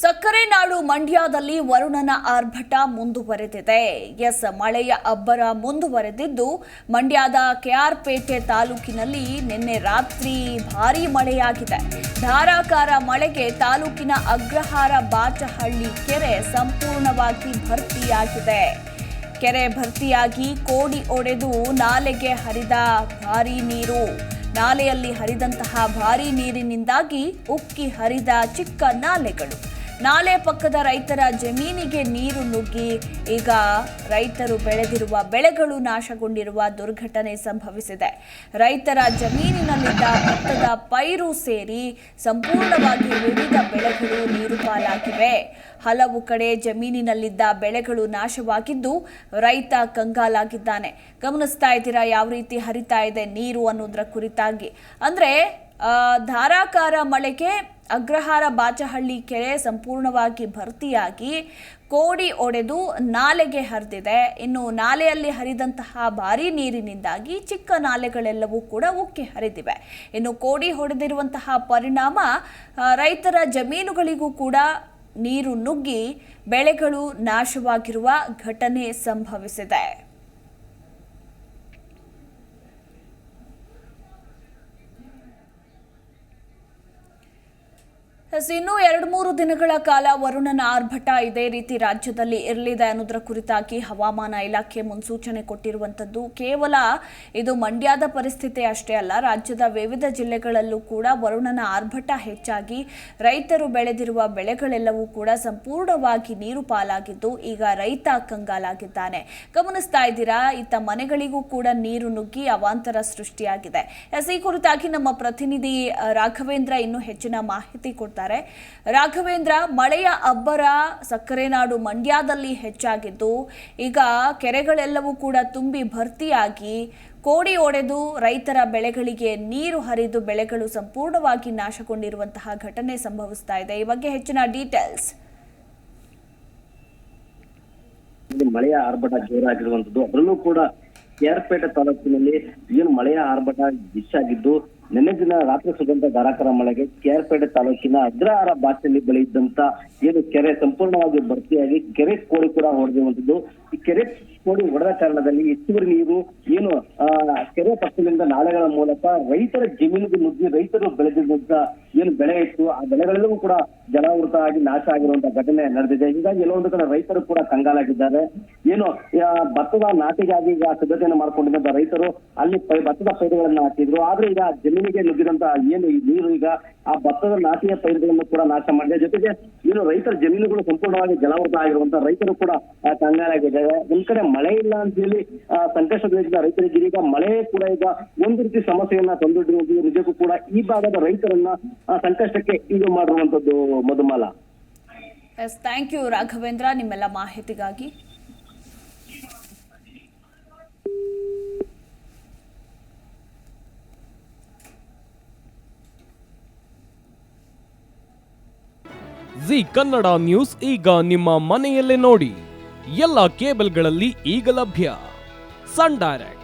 ಸಕ್ಕರೆ ನಾಡು ಮಂಡ್ಯದಲ್ಲಿ ವರುಣನ ಆರ್ಭಟ ಮುಂದುವರೆದಿದೆ. ಎಸ್, ಮಳೆಯ ಅಬ್ಬರ ಮುಂದುವರೆದಿದ್ದು, ಮಂಡ್ಯದ ಕೆಆರ್ಪೇಟೆ ತಾಲೂಕಿನಲ್ಲಿ ನಿನ್ನೆ ರಾತ್ರಿ ಭಾರೀ ಮಳೆಯಾಗಿದೆ. ಧಾರಾಕಾರ ಮಳೆಗೆ ತಾಲೂಕಿನ ಅಗ್ರಹಾರ ಬಾಚಹಳ್ಳಿ ಕೆರೆ ಸಂಪೂರ್ಣವಾಗಿ ಭರ್ತಿಯಾಗಿದೆ. ಕೆರೆ ಭರ್ತಿಯಾಗಿ ಕೋಡಿ ಒಡೆದು ನಾಲೆಗೆ ಹರಿದ ಭಾರೀ ನೀರು. ನಾಲೆಯಲ್ಲಿ ಹರಿದಂತಹ ಭಾರೀ ನೀರಿನಿಂದಾಗಿ ಉಕ್ಕಿ ಹರಿದ ಚಿಕ್ಕ ನಾಲೆಗಳು. ನಾಲೆ ಪಕ್ಕದ ರೈತರ ಜಮೀನಿಗೆ ನೀರು ನುಗ್ಗಿ, ಈಗ ರೈತರು ಬೆಳೆದಿರುವ ಬೆಳೆಗಳು ನಾಶಗೊಂಡಿರುವ ದುರ್ಘಟನೆ ಸಂಭವಿಸಿದೆ. ರೈತರ ಜಮೀನಿನಲ್ಲಿದ್ದ ಭತ್ತದ ಪೈರು ಸೇರಿ ಸಂಪೂರ್ಣವಾಗಿ ವಿವಿಧ ಬೆಳೆಗಳು ನೀರು ಪಾಲಾಗಿವೆ. ಹಲವು ಕಡೆ ಜಮೀನಿನಲ್ಲಿದ್ದ ಬೆಳೆಗಳು ನಾಶವಾಗಿದ್ದು ರೈತ ಕಂಗಾಲಾಗಿದ್ದಾನೆ. ಗಮನಿಸ್ತಾ ಇದ್ದೀರಾ? ಯಾವ ರೀತಿ ಹರಿತಾ ಇದೆ ನೀರು ಅನ್ನೋದ್ರ ಕುರಿತಾಗಿ. ಅಂದ್ರೆ ಧಾರಾಕಾರ ಮಳೆಗೆ ಅಗ್ರಹಾರ ಬಾಚಹಳ್ಳಿ ಕೆರೆ ಸಂಪೂರ್ಣವಾಗಿ ಭರ್ತಿಯಾಗಿ ಕೋಡಿ ಒಡೆದು ನಾಲೆಗೆ ಹರಿದಿದೆ. ಇನ್ನು ನಾಲೆಯಲ್ಲಿ ಹರಿದಂತಹ ಭಾರೀ ನೀರಿನಿಂದಾಗಿ ಚಿಕ್ಕ ನಾಲೆಗಳೆಲ್ಲವೂ ಕೂಡ ಉಕ್ಕಿ ಹರಿದಿವೆ. ಇನ್ನು ಕೋಡಿ ಹೊಡೆದಿರುವಂತಹ ಪರಿಣಾಮ ರೈತರ ಜಮೀನುಗಳಿಗೂ ಕೂಡ ನೀರು ನುಗ್ಗಿ ಬೆಳೆಗಳು ನಾಶವಾಗಿರುವ ಘಟನೆ ಸಂಭವಿಸಿದೆ ಎಸ್, ಇನ್ನು ಎರಡು ಮೂರು ದಿನಗಳ ಕಾಲ ವರುಣನ ಆರ್ಭಟ ಇದೇ ರೀತಿ ರಾಜ್ಯದಲ್ಲಿ ಇರಲಿದೆ ಅನ್ನೋದರ ಕುರಿತಾಗಿ ಹವಾಮಾನ ಇಲಾಖೆ ಮುನ್ಸೂಚನೆ ಕೊಟ್ಟಿರುವಂಥದ್ದು. ಕೇವಲ ಇದು ಮಂಡ್ಯದ ಪರಿಸ್ಥಿತಿ ಅಷ್ಟೇ ಅಲ್ಲ, ರಾಜ್ಯದ ವಿವಿಧ ಜಿಲ್ಲೆಗಳಲ್ಲೂ ಕೂಡ ವರುಣನ ಆರ್ಭಟ ಹೆಚ್ಚಾಗಿ ರೈತರು ಬೆಳೆದಿರುವ ಬೆಳೆಗಳೆಲ್ಲವೂ ಕೂಡ ಸಂಪೂರ್ಣವಾಗಿ ನೀರು ಪಾಲಾಗಿದ್ದು, ಈಗ ರೈತ ಕಂಗಾಲಾಗಿದ್ದಾನೆ. ಗಮನಿಸ್ತಾ ಇದ್ದೀರಾ ಇತ್ತ ಮನೆಗಳಿಗೂ ಕೂಡ ನೀರು ನುಗ್ಗಿ ಅವಾಂತರ ಸೃಷ್ಟಿಯಾಗಿದೆ. ಎಸ್, ಈ ಕುರಿತಾಗಿ ನಮ್ಮ ಪ್ರತಿನಿಧಿ ರಾಘವೇಂದ್ರ ಇನ್ನೂ ಹೆಚ್ಚಿನ ಮಾಹಿತಿ ಕೊಡ್ತಾರೆ ರಾಘವೇಂದ್ರ ಮಳೆಯ ಅಬ್ಬರ ಸಕ್ಕರೆ ನಾಡು ಮಂಡ್ಯದಲ್ಲಿ ಹೆಚ್ಚಾಗಿದ್ದು, ಈಗ ಕೆರೆಗಳೆಲ್ಲವೂ ಕೂಡ ತುಂಬಿ ಭರ್ತಿಯಾಗಿ ಕೋಡಿ ಒಡೆದು ರೈತರ ಬೆಳೆಗಳಿಗೆ ನೀರು ಹರಿದು ಬೆಳೆಗಳು ಸಂಪೂರ್ಣವಾಗಿ ನಾಶಗೊಂಡಿರುವಂತಹ ಘಟನೆ ಸಂಭವಿಸ್ತಾ ಇದೆ. ಈ ಬಗ್ಗೆ ಹೆಚ್ಚಿನ ಡೀಟೇಲ್ಸ್. ಮಳೆಯ ಆರ್ಭಟ ಜೋರಾಗಿರುವಂತದ್ದು ಅದರಲ್ಲೂ ಕೂಡ ಕೆಆರ್ಪೇಟೆ ತಾಲೂಕಿನಲ್ಲಿ ಏನು ಮಳೆಯ ಆರ್ಭಟ ಹೆಚ್ಚಾಗಿದ್ದು ನಿನ್ನೆ ದಿನ ರಾತ್ರಿ ಸುಗಂಧ ಧಾರಾಕಾರ ಮಳೆಗೆ ಕೆಆರ್ಪೇಟೆ ತಾಲೂಕಿನ ಅಗ್ರಹಾರ ಬಾಚಲ್ಲಿ ಬಳಿ ಏನು ಕೆರೆ ಸಂಪೂರ್ಣವಾಗಿ ಭರ್ತಿಯಾಗಿ ಕೆರೆ ಕೋಡಿ ಕೂಡ ಹೊಡೆದಿರುವಂತದ್ದು. ಈ ಕೆರೆ ಕೋಡಿ ಹೊಡೆದ ಕಾರಣದಲ್ಲಿ ಹೆಚ್ಚುವರಿ ನೀರು ಏನು ಕೆರೆ ಪಕ್ಷದಿಂದ ನಾಳೆಗಳ ಮೂಲಕ ರೈತರ ಜಮೀನಿಗೆ ನುಗ್ಗಿ ರೈತರು ಬೆಳೆದಿದ್ದಂತ ಏನು ಬೆಳೆ ಇತ್ತು, ಆ ಬೆಳೆಗಳೆಲ್ಲವೂ ಕೂಡ ಜಲಾವೃತ ಆಗಿ ನಾಶ ಆಗಿರುವಂತಹ ಘಟನೆ ನಡೆದಿದೆ. ಹೀಗಾಗಿ ಎಲ್ಲೊಂದು ಕಡೆ ರೈತರು ಕೂಡ ಕಂಗಾಲಾಗಿದ್ದಾರೆ. ಏನು ಭತ್ತದ ನಾಟಿಗಾಗಿ ಈಗ ಸಿದ್ಧತೆಯನ್ನು ಮಾಡ್ಕೊಂಡಿದ್ದಂತ ರೈತರು ಅಲ್ಲಿ ಭತ್ತದ ಪೈರುಗಳನ್ನ ಹಾಕಿದ್ರು. ಆದ್ರೆ ಈಗ ಜಮೀನಿಗೆ ನುಗ್ಗಿದಂತ ಏನು ನೀರು ಈಗ ಆ ಭತ್ತದ ನಾಟಿಯ ಪೈರುಗಳನ್ನು ಕೂಡ ನಾಶ ಮಾಡಿದೆ. ಜೊತೆಗೆ ಏನು ರೈತರ ಜಮೀನುಗಳು ಸಂಪೂರ್ಣವಾಗಿ ಜಲಾವೃತ ಆಗಿರುವಂತ ರೈತರು ಕೂಡ ಕಂಗಾಲಾಗಿದ್ದಾರೆ. ಒಂದ್ ಕಡೆ ಮಳೆ ಇಲ್ಲ ಅಂತ ಹೇಳಿ ಸಂಕಷ್ಟದಲ್ಲಿದ್ದ ರೈತರಿಗೆ ಈಗ ಮಳೆ ಕೂಡ ಈಗ ಒಂದು ರೀತಿ ಸಮಸ್ಯೆಯನ್ನ ತಂದೊಡ್ಡಿರುವುದು ನಿಜಕ್ಕೂ ಕೂಡ ಈ ಭಾಗದ ರೈತರನ್ನ ಆ, ಸಂಕಷ್ಟಕ್ಕೆ ಇದು ಮಾಡಿರುವಂತದ್ದು Madhumala. Yes thank you Raghavendra ನಿಮ್ಮೆಲ್ಲ ಮಾಹಿತಿಗಾಗಿ. ಜಿ ಕನ್ನಡ ನ್ಯೂಸ್ ಈಗ ನಿಮ್ಮ ಮನೆಯಲ್ಲೇ ನೋಡಿ. ಎಲ್ಲ ಕೇಬಲ್ಗಳಲ್ಲಿ ಈಗ ಲಭ್ಯ. Sun Direct.